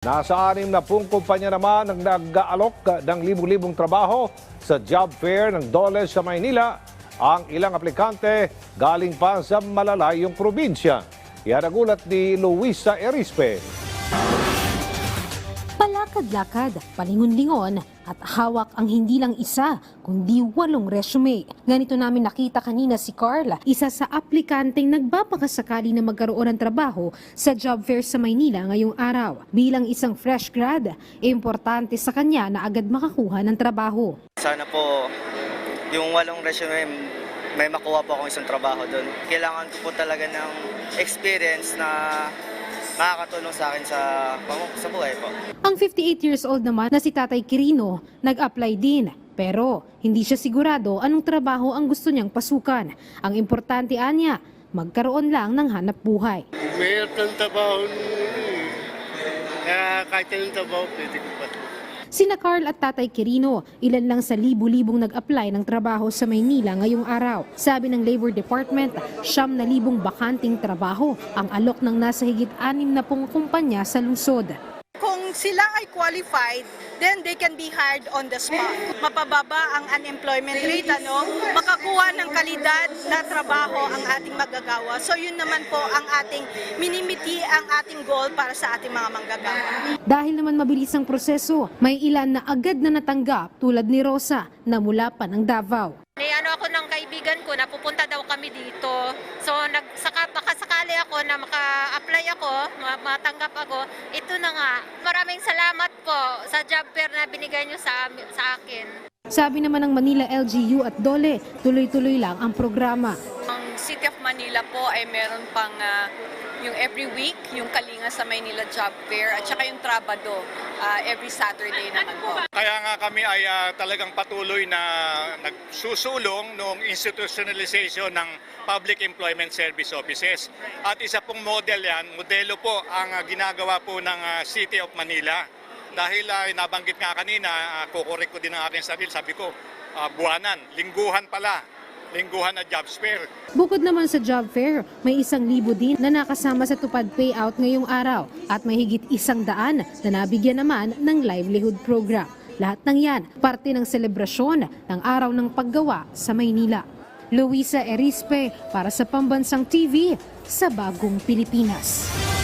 Nasa anim na pung kumpanya naman ang nag-aalok ng libong-libong trabaho sa job fair ng Dole sa Maynila. Ang ilang aplikante galing pa sa malalayong probinsya. Yan ang ulat ni Luisa Erispe. Palakad-lakad, palingon-lingon at hawak ang hindi lang isa kundi walong resume. Ganito namin nakita kanina si Carla, isa sa aplikanteng nagbabakasakali na magkaroon ng trabaho sa job fair sa Maynila ngayong araw. Bilang isang fresh grad, importante sa kanya na agad makakuha ng trabaho. Sana po yung walong resume may makuha po akong isang trabaho doon. Kailangan ko po talaga ng experience na makakatulong sa akin sa, sa buhay po. Ang 58 years old naman na si Tatay Quirino nag-apply din. Pero hindi siya sigurado anong trabaho ang gusto niyang pasukan. Ang importante anya, magkaroon lang ng hanap buhay. Mayroon ng trabaho eh. Kaya kahit anong trabaho, pwede ko pa. Sina Carl at Tatay Quirino, ilan lang sa libu-libong nag-apply ng trabaho sa Maynila ngayong araw. Sabi ng Labor Department, siyam na libong bakanting trabaho ang alok ng nasa higit anim na pong kumpanya sa lungsod. Sila ay qualified, then they can be hired on the spot. Mapababa ang unemployment rate, ano? Makakuha ng kalidad na trabaho ang ating magagawa. So yun naman po ang ating minimiti ang ating goal para sa ating mga manggagawa. Dahil naman mabilis ang proseso, may ilan na agad na natanggap tulad ni Rosa na mula pa ng Davao. May ano ako ng kaibigan ko na pupunta daw kami dito. So nagsaka baka sakali ako na maka-apply ako, ma- matanggap ako. Ito na nga. Maraming salamat po sa job fair na binigay niyo sa sa akin. Sabi naman ng Manila LGU at DOLE, tuloy-tuloy lang ang programa. Ang City of Manila po ay meron pang ah, yung every week, yung Kalinga sa Maynila Job Fair, at saka yung Trabado ah, every Saturday naman po. Kaya nga kami ay ah, talagang patuloy na nagsusulong noong institutionalization ng Public Employment Service Offices. At isa pong model yan, modelo po ang ah, ginagawa po ng ah, City of Manila. Dahil ah, nabanggit nga kanina, uh, kukorek ko din ang aking sarili, sabi ko, ah, buwanan, lingguhan pala, lingguhan na jobs fair. Bukod naman sa job fair, may isang libo din na nakasama sa tupad payout ngayong araw at may higit isang daan na nabigyan naman ng livelihood program. Lahat ng yan, parte ng selebrasyon ng Araw ng Paggawa sa Maynila. Luisa Erispe para sa Pambansang TV sa Bagong Pilipinas.